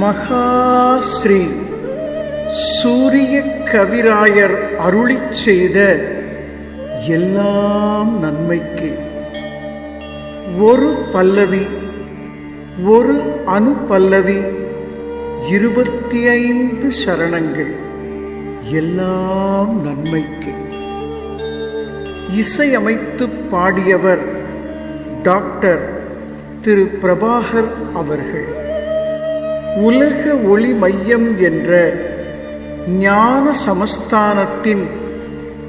மகாஸ்ரீ சூரிய கவிராயர் அருளிச் செய்த எல்லாம் நன்மைக்கு. ஒரு பல்லவி ஒரு அணு பல்லவி இருபத்தி ஐந்து சரணங்கள் எல்லாம் நன்மைக்கு. இசையமைத்து பாடியவர் டாக்டர் திரு பிரபாகர் அவர்கள். உலக ஒளி மையம் என்ற ஞான சமஸ்தானத்தின்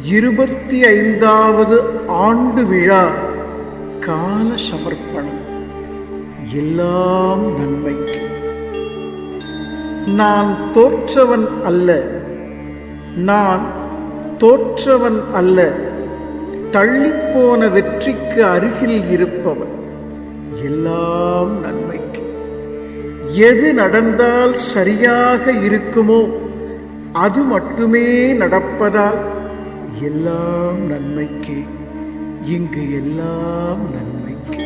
இருபத்தி ஐந்தாவது ஆண்டு விழா கால சமர்ப்பணம். எல்லாம் நன்மைக்கு. நான் தோற்றவன் அல்ல. நான் தோற்றவன் அல்ல. தள்ளிப்போன வெற்றிக்கு அருகில் இருப்பவன். எல்லாம் நன்மை எது நடந்தால் சரியாக இருக்குமோ அது மட்டுமே நடப்பதால் எல்லாம் நன்மைக்கு இங்கு எல்லாம் நன்மைக்கு.